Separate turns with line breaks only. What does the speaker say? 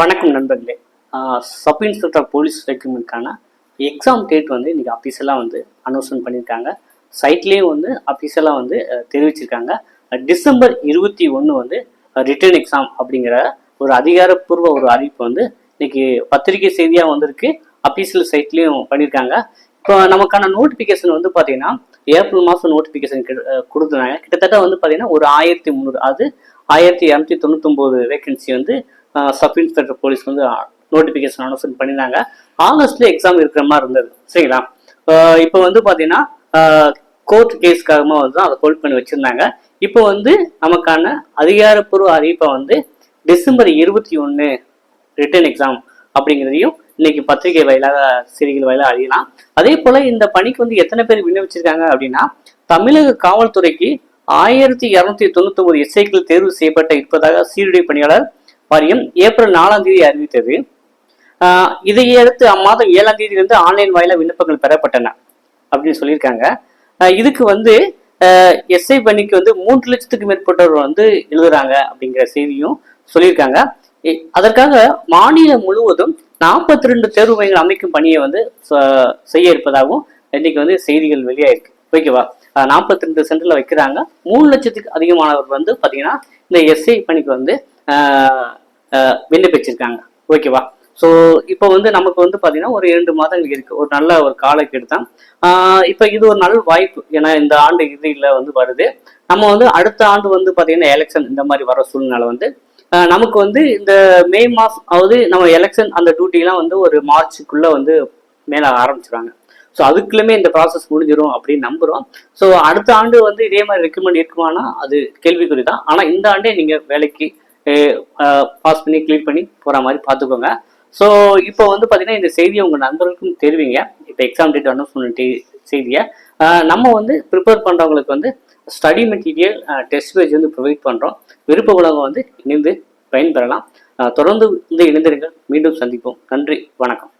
வணக்கம் நண்பர்களே. Sub inspector police ரெக்ரூட்மெண்ட்கான எக்ஸாம் டேட் வந்து இன்றைக்கி அஃபீஷியலாக வந்து அனௌன்ஸ்மெண்ட் பண்ணியிருக்காங்க. சைட்லேயும் வந்து அஃபீஷியலாக வந்து தெரிவிச்சிருக்காங்க. டிசம்பர் இருபத்தி ஒன்று வந்து ரிட்டர்ன் எக்ஸாம் அப்படிங்கிற ஒரு அதிகாரப்பூர்வ ஒரு அறிவிப்பு வந்து இன்னைக்கு பத்திரிகை செய்தியாக வந்திருக்கு. அஃபீஷியல் சைட்லேயும் பண்ணியிருக்காங்க. இப்போ நமக்கான நோட்டிஃபிகேஷன் வந்து பார்த்தீங்கன்னா ஏப்ரல் மாதம் நோட்டிஃபிகேஷன் கொடுத்துருந்தாங்க. கிட்டத்தட்ட வந்து பார்த்தீங்கன்னா ஒரு ஆயிரத்தி முந்நூறு அது ஆயிரத்தி இரநூத்தி தொண்ணூத்தொம்பது வேகன்சி வந்து சப் இன்ஸ்பெக்டர் போலீஸ் வந்து நோட்டிஃபிகேஷன் அனௌன்ஸ் பண்ணியிருந்தாங்க ஆகஸ்ட்ல எக்ஸாம் இருக்கிற மாதிரி இருந்தது. சரிங்களா? இப்போ வந்து பார்த்தீங்கன்னா கோர்ட் கேஸ்க்காகமாக வந்து அதை ஹோல்ட் பண்ணி வச்சுருந்தாங்க. இப்போ வந்து நமக்கான அதிகாரப்பூர்வ அறிவிப்பை வந்து டிசம்பர் இருபத்தி ஒன்று ரிட்டர்ன் எக்ஸாம் அப்படிங்கிறதையும் இன்னைக்கு பத்திரிகை வாயிலாக செய்திகள் வாயிலாக அறியலாம். அதே போல இந்த பணிக்கு வந்து எத்தனை பேர் விண்ணப்பிச்சிருக்காங்க அப்படின்னா தமிழக காவல்துறைக்கு ஆயிரத்தி இரநூத்தி தொண்ணூத்தி ஒன்பது எஸ்ஐக்கள் தேர்வு செய்யப்பட்ட இருப்பதாக சீருடை பணியாளர் வாரியம் ஏப்ரல் நாலாம் தேதி அறிவித்தது. ஆஹ் இதை அடுத்து அம்மாதம் ஏழாம் தேதியிலிருந்து ஆன்லைன் வாயிலாக விண்ணப்பங்கள் பெறப்பட்டன அப்படின்னு சொல்லியிருக்காங்க. இதுக்கு வந்து எஸ்ஐ பணிக்கு வந்து மூன்று லட்சத்துக்கு மேற்பட்டவர் வந்து எழுதுறாங்க அப்படிங்கிற செய்தியும் சொல்லியிருக்காங்க. அதற்காக மாநிலம் முழுவதும் நாற்பத்தி ரெண்டு தேர்வு மையங்கள் அமைக்கும் பணியை வந்து ச- செய்ய இருப்பதாகவும் இன்னைக்கு வந்து செய்திகள் வெளியாயிருக்கு. ஓகேவா? நாற்பத்தி ரெண்டு சென்டர்ல வைக்கிறாங்க. மூணு லட்சத்துக்கு அதிகமானவர் வந்து பாத்தீங்கன்னா இந்த எஸ்ஐ பணிக்கு வந்து விண்ணப்பிச்சிருக்காங்க ஓகேவா ஸோ இப்போ வந்து நமக்கு வந்து பார்த்தீங்கன்னா ஒரு இரண்டு மாதங்கள் இருக்குது ஒரு நல்ல ஒரு காலக்கெடு தான் இப்போ இது ஒரு நல்ல வாய்ப்பு. ஏன்னா இந்த ஆண்டு இறுதியில் வந்து வருது. நம்ம வந்து அடுத்த ஆண்டு வந்து பார்த்தீங்கன்னா எலெக்ஷன் இந்த மாதிரி வர சூழ்நிலை வந்து நமக்கு வந்து இந்த மே மாதம் அதாவது நம்ம எலெக்ஷன் அந்த டியூட்டிலாம் வந்து ஒரு மார்ச்சுக்குள்ளே வந்து மேலே ஆரம்பிச்சிருவாங்க. ஸோ அதுக்குள்ளுமே இந்த ப்ராசஸ் முடிஞ்சிடும் அப்படின்னு நம்புகிறோம் ஸோ அடுத்த ஆண்டு வந்து இதே மாதிரி ரெக்கமெண்ட் இருக்குமானா அது கேள்விக்குறி தான் ஆனால் இந்த ஆண்டே நீங்கள் வேலைக்கு பாஸ் பண்ணி கிளியர் பண்ணி போகிற மாதிரி பார்த்துக்கோங்க. ஸோ இப்போ வந்து பார்த்தீங்கன்னா இந்த செய்தியை உங்கள் நண்பர்களுக்கும் தெரிவிங்க. இப்போ எக்ஸாம் டேட் அனௌன்ஸ்மெண்ட் செய்தியை. நம்ம வந்து ப்ரிப்பேர் பண்ணுறவங்களுக்கு வந்து ஸ்டடி மெட்டீரியல் டெஸ்ட் பேஜ் வந்து ப்ரொவைட் பண்ணுறோம் விருப்ப உலகம் வந்து இணைந்து பயன்பெறலாம். தொடர்ந்து இந்த இணைந்திருங்கள். மீண்டும் சந்திப்போம். நன்றி. வணக்கம்.